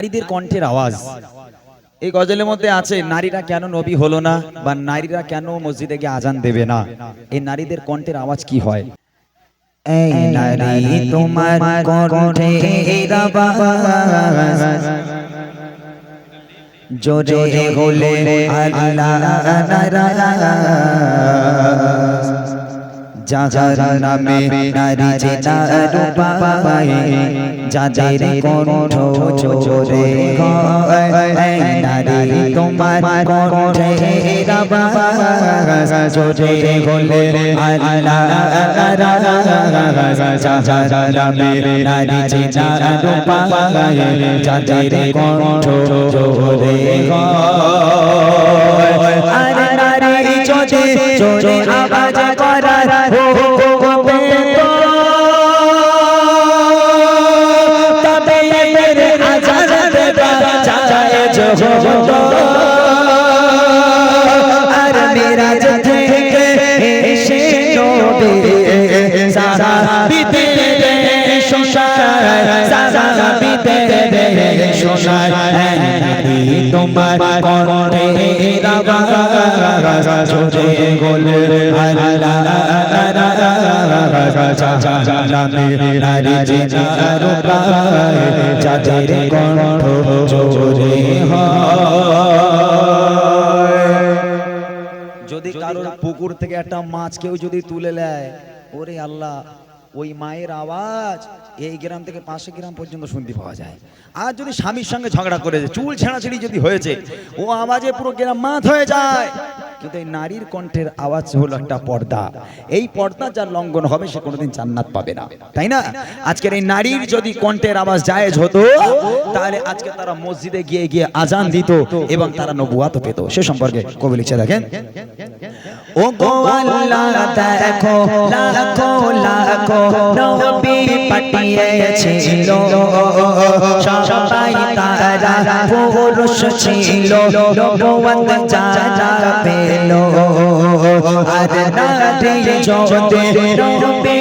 নারীদের কণ্ঠের আওয়াজ। এই গজলের মধ্যে আছে নারীরা কেন নবী হলো না? বা নারীরা কেন মসজিদে গিয়ে আজান দেবে না? এই নারীদের কণ্ঠের আওয়াজ কি হয়? এই নারী তোমার কণ্ঠে জোরে হলে আল্লাহ যাহার নামে নারী যে রূপায় যাদের কণ্ঠ জোরে নারী তোমার কণ্ঠে জোরে হলে আল্লাহ নামে নারী যে রূপায় যাদের কণ্ঠ জোরে যদি জোরে আওয়াজ করার তবে মেরে আজান দেবা যায় জোহর আর যাদের কণ্ঠ জোরে যদি কারোর পুকুর থেকে একটা মাছ কেউ যদি তুলে নেয় ওরে আল্লাহ ওই মায়ের আওয়াজ এই গ্রাম থেকে পাশে গ্রাম পর্যন্ত শুনতে পাওয়া যায়। আর যদি স্বামীর সঙ্গে ঝগড়া করেছে চুল ছেঁড়াছিড়ি যদি হয়েছে, ও আওয়াজে পুরো গ্রাম মাত হয়ে যায়। কিন্তু এই নারীর কণ্ঠের আওয়াজ হলো একটা পর্দা। এই পর্দা যার লঙ্ঘন হবে সে কোনোদিন জান্নাত পাবে না। তাই না? আজকের এই নারীর যদি কণ্ঠের আওয়াজ জায়েজ হতো, তাহলে আজকে তারা মসজিদে গিয়ে গিয়ে আজান দিত এবং তারা নবুয়াত পেত। সে সম্পর্কে কবি লিখছে দেখেন। ও গো আল্লাহ দেখো লাখো লাখো নবী পাঠিয়েছিল সবাই তারা পুরুষ ছিল নবুয়ত যারা পেল আর নারী যদি নবী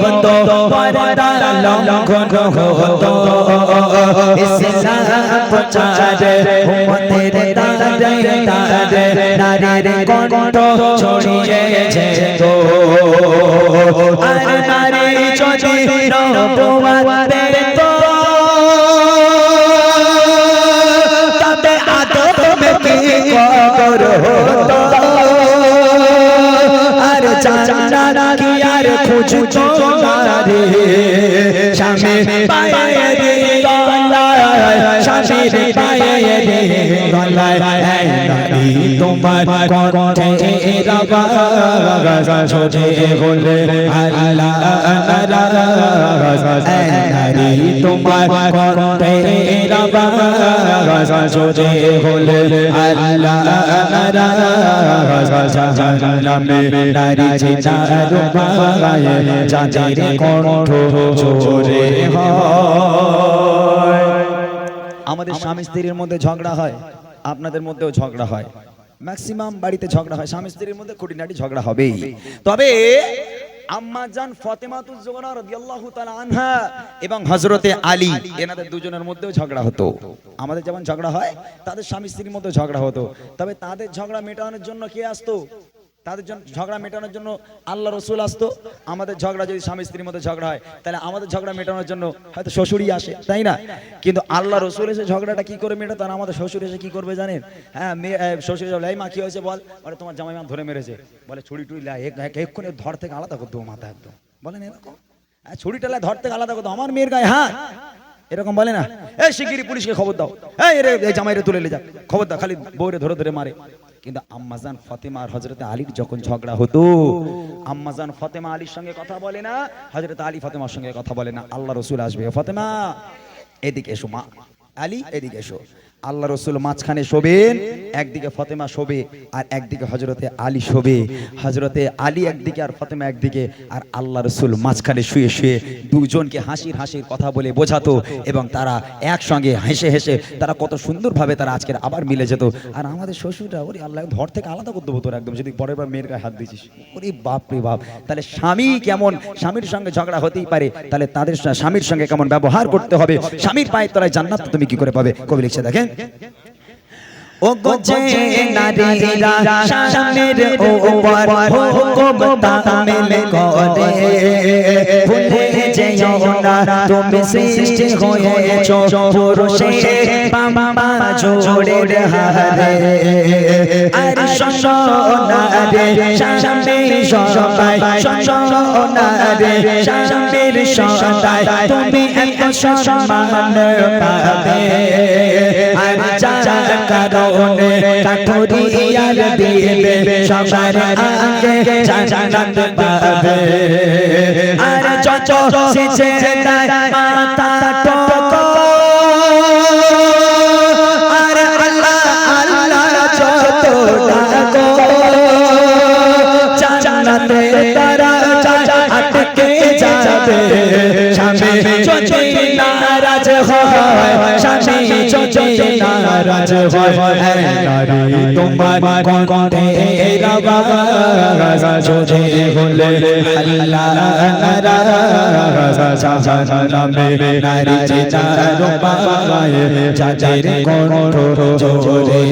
হতো পর্দা লঙ্ঘন হতো ইসলাম প্রচারে উম্মতের তারে তারে নারীর কণ্ঠ ছড়িয়েছে তো আর নারী যদি নবুয়ত আর খুঁজতো নারী স্বামী পায়ে রে স্বামীর পায়ে রে গলায় নারী তোমার কণ্ঠে আওয়াজ ছোটে বলে আল্লাহ নারী তোমার কণ্ঠে আওয়াজ ছোটে বলে আল্লাহ নামে নারী যে চারুপায় যাদের কণ্ঠ জোরে হয় আমাদের স্বামী স্ত্রীর মধ্যে ঝগড়া হয় আপনাদের মধ্যেও ঝগড়া হয়। ম্যাক্সিমাম বাড়িতে ঝগড়া হয় স্বামী স্ত্রীর মধ্যে খুঁটিনাটি ঝগড়া হবেই। তবে আম্মাজান ফাতেমাতুজ জোহরা রাদিয়াল্লাহু তাআলা আনহা এবং হযরতে আলী এনাদের দুজনের মধ্যেও ঝগড়া হতো। আমাদের যেমন ঝগড়া হয় তাদের স্বামী স্ত্রীর মধ্যে ঝগড়া হতো। তবে তাদের ঝগড়া মেটানোর জন্য কে আসতো? তাদের জন্য ঝগড়া মেটানোর জন্য আল্লাহ রসুল আসতো। আমাদের ঝগড়া যদি স্বামী স্ত্রীর মধ্যে ঝগড়া হয় তাহলে আমাদের ঝগড়া মেটানোর জন্য হয়তো শ্বশুরই আসে তাই না? কিন্তু আল্লাহ রসুল এসে ঝগড়াটা কি করে মেটাতো আর আমাদের শ্বশুর এসে কি করবে জানেন? হ্যাঁ মেয়ে শ্বশুর এই মা কি হয়েছে বল? বলে তোমার জামাই মা ধরে মেরেছে। বলে ছুরি টুরি এক- এক্ষুনি ধর থেকে আলাদা করতে মাথা একদম। বলেন এরকম? হ্যাঁ, ছুরিটা লাই ধর থেকে আলাদা করতো আমার মেয়ের গায়ে হ্যাঁ এরকম বলে না? এই শিগগিরি পুলিশকে খবর দাও। এই রে জামাইরে তুলে নিয়ে যা। খবর দাও খালি বউরে ধরে ধরে মারে। কিন্তু আম্মাজান ফতেমা আর হজরত আলীর যখন ঝগড়া হতো, আম্মাজান ফতেমা আলীর সঙ্গে কথা বলে না হজরত আলী ফতেমার সঙ্গে কথা বলে না। আল্লাহ রসুল আসবে ফতেমা, এদিকে এসো মা, আলী এদিকে এসো। আল্লাহ রসুল মাঝখানে শোবেন, একদিকে ফতেমা শোবে আর একদিকে হজরতে আলী শোবে। হজরতে আলী একদিকে আর ফতেমা একদিকে আর আল্লাহ রসুল মাঝখানে শুয়ে শুয়ে দুজনকে হাসির হাসির কথা বলে বোঝাতো এবং তারা একসঙ্গে হেসে হেসে তারা কত সুন্দরভাবে তারা আজকের আবার মিলে যেত। আর আমাদের শ্বশুরটা ওরে আল্লাহ ধর থেকে আলাদা করতে হতো একদম, যদি পরের বার মেয়ের গায়ে হাত দিয়েছিস। ওরে বাপ রে বাপ। তাহলে স্বামী কেমন? স্বামীর সঙ্গে ঝগড়া হতেই পারে। তাহলে তাদের স্বামীর সঙ্গে কেমন ব্যবহার করতে হবে? স্বামীর পায়ের তলায় জান্নাত তুমি কি করে পাবে? কবি লিখছে দেখেন ও গোজে নারীরা সামনের ওপর হুকুম তামিল করে। ভুলে তুমি সৃষ্টি হয়েছ পুরুষে বাবা জোড়ে হারে আর শোনা রে সামনে সবাই শোনা রে সামনের সদাই তুমি এত সম্মান পাবে আর যা কারণে কাঠুরিয়ার দিবে সবার আগে জান্নাত পাবে আর যত সেচে দেয় মাথা নারাজ হয় নারী তোমার কণ্ঠে রবা হলে যাদের কণ্ঠ জোরে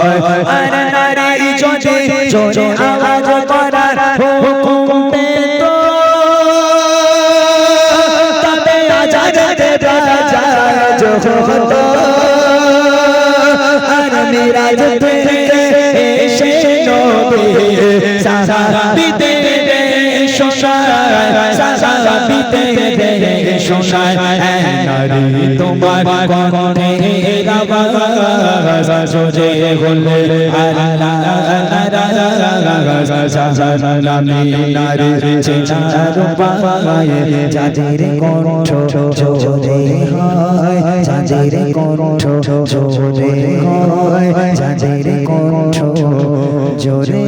হয় নারী যদি জোরে আওয়াজ করার হুকুম পেত তবে মিরাজ থেকে এসে নবী সারা দিতে শোনায় সারা দিতে শোনায় নারী, তোমার কণ্ঠে আল্লাহ জাহান্নামে নারী চেনার পায়ে যাদের কণ্ঠ জোরে হয় যাদের কণ্ঠ জোরে হয় যাদের কণ্ঠ জোরে